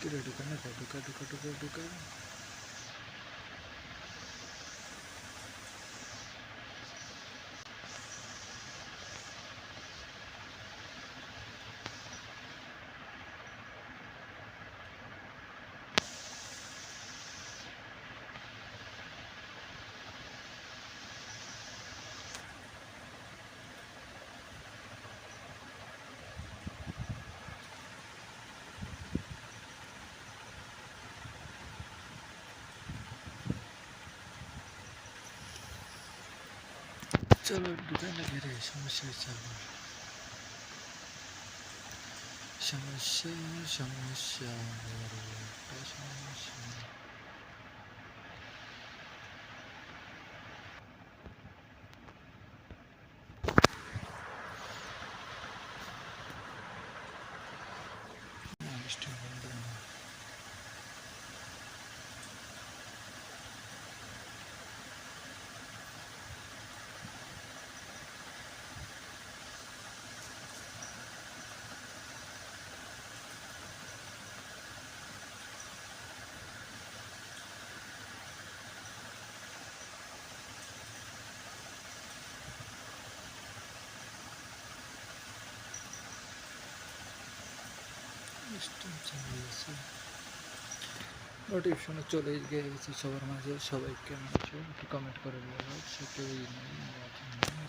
কিরে ঢুকা না ঢুকা ঢুকা Güzel güvenle geri yaşamış şeyler var. Yaşamış yaşamış yağmur yaşamış yağmur. Yanlış diyorum. গেছে নোটিফিকেশনে চলে গিয়েছে সবার মাঝে। সবাই কেমন একটু কমেন্ট করে বলো সে কেউই নেই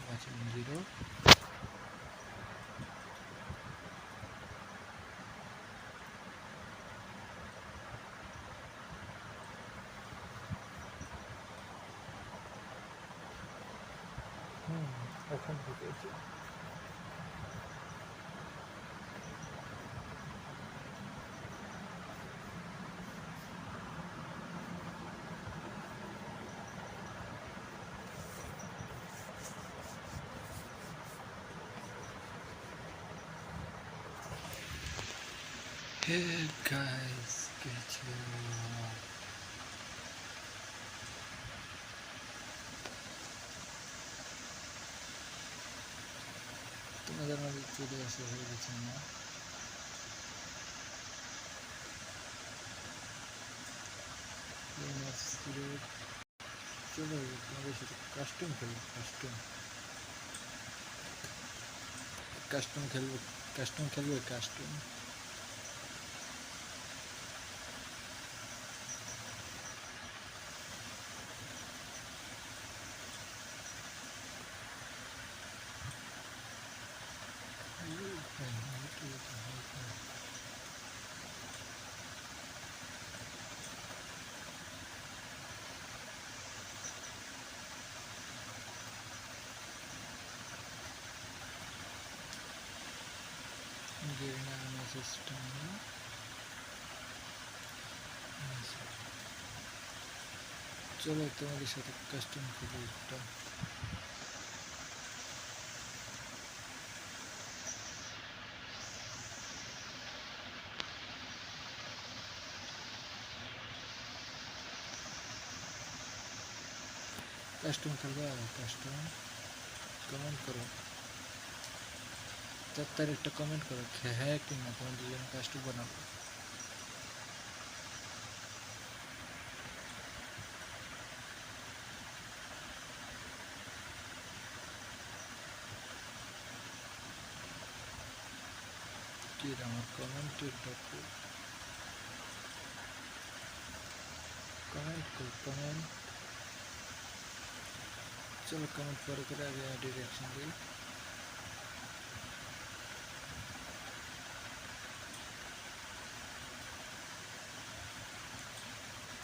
ওয়াচিং জিরো হুম, এখন Hey guys, get your তোমাদের মাঝে চলে আসা হয়ে গেছে না চলো তোমাদের সাথে কাস্টম খেলব কাস্টম কাস্টম খেলব কাস্টম খেলব কাস্টম Assistant. চলো তোমাদের সাথে কাস্টম খেলি একটা কাস্টম খেলবা কাস্টম কমেন্ট করো চার তারিখটা কমেন্ট করো হ্যাঁ কি না তোমার দুজন কাস্টম বানাবো কি আমার কমেন্টের ডকুর কমেন্ট কর কমেন্ট চলো কমেন্ট পরে করে আগে ডিরেকশন দিই।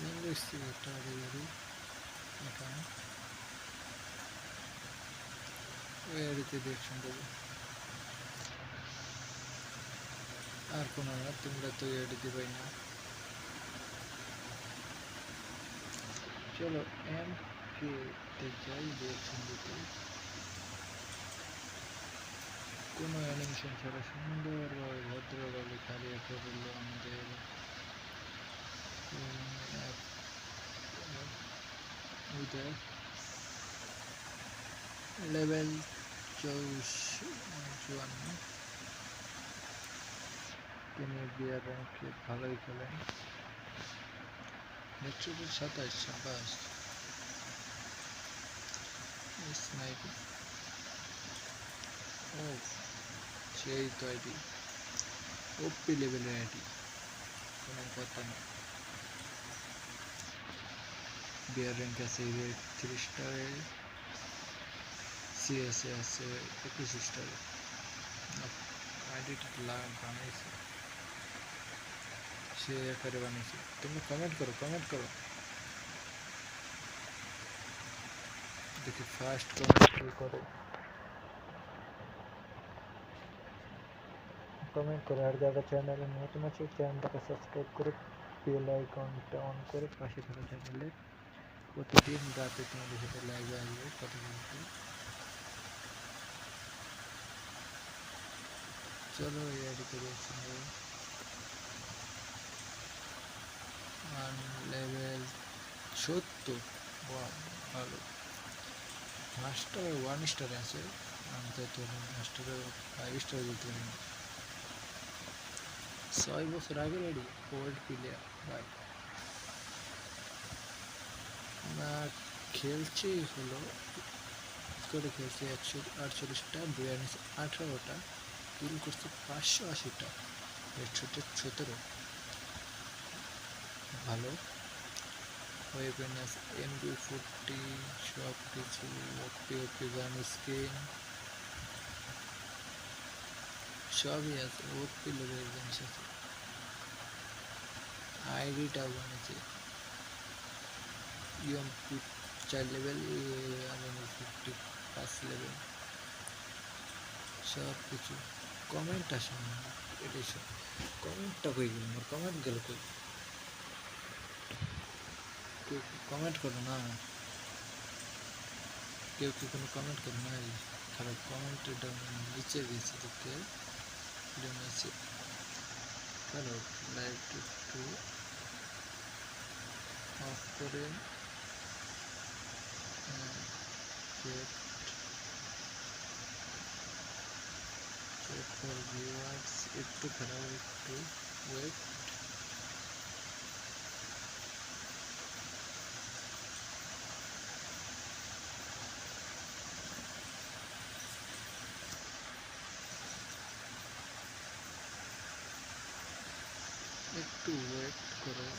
ইংলিশ একটা দিই এখানে। ওই আইডিতে ডিরেকশন দেবো। আর কোনো তোমরা তো আইডি দিবাই না। চলো এম কে তে যাই ডিরেকশন দিতে কোনো অ্যানিমেশন ছাড়া সুন্দরভাবে ভদ্রভাবে খালি একটা বলল আমাদের লেভেল চৌষ চুয়ান্ন তিনি বিয়ার র্যাঙ্কে ভালোই খেলেন মেট্রোটের সাতাশ সাবাস স্নাইপার ও সেই তো আইডি ওপি লেভেলের আইডি কোনো কথা না বিয়ার র্যাঙ্ক আছে থ্রি স্টারে সিএসএ আছে একুশ স্টারে আইডিটা লাভ বানাইছে সে আকারে বানিয়েছে তুমি কমেন্ট করো কমেন্ট করো দেখি ফার্স্ট কমেন্ট কি করে। কমেন্ট করে আর যারা চ্যানেলে নতুন আছে চ্যানেলটাকে সাবস্ক্রাইব করে বেল আইকনটা অন করে পাশে থাকা চ্যানেলে প্রতিদিন রাতে তোমাদের সাথে লাইভে আসবে কথা বলতে। চলো এই রয়েছে ওয়ান লেভেল সত্তর। বাহ, মাস্টার ওয়ান স্টার আছে। আমি তো তোর মাস্টারে ফাইভ স্টার দিতে পারি। ছয় বছর আগে রেডি ওল্ড প্লেয়ার ভাই। না খেলছি হলো, করে খেলছি একশো আটচল্লিশটা বই আনিছে আঠারোটা কিল করছে পাঁচশো আশিটা একশোটা সতেরো। ভালো। ওয়েপেন আছে এমবি ফোরটি সব কিছু ওপি ওপি গান স্ক্রিন। সবই আছে ওপি লেভেলের জিনিস আছে আইডিটাও বানিয়েছে ইউএমপি চার লেভেল আমি ফিফটি পাঁচ লেভেল সব কিছু কমেন্ট আসে না, এটাই সব। কমেন্টটা কই গেল? আমার কমেন্ট গেল কই? কেউ কমেন্ট করো না। কেউ কি কোনো কমেন্ট করো না? খারাপ কমেন্ট নিচে গেছে তো এটা নিচে। কেন লাইভ একটু অফ করে একটু খারাপ একটু ওয়েট একটু ওয়েট করো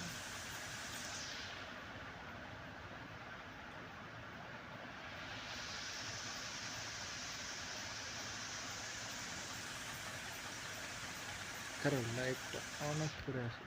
কারণ লাইটটা অন অফ করে আসে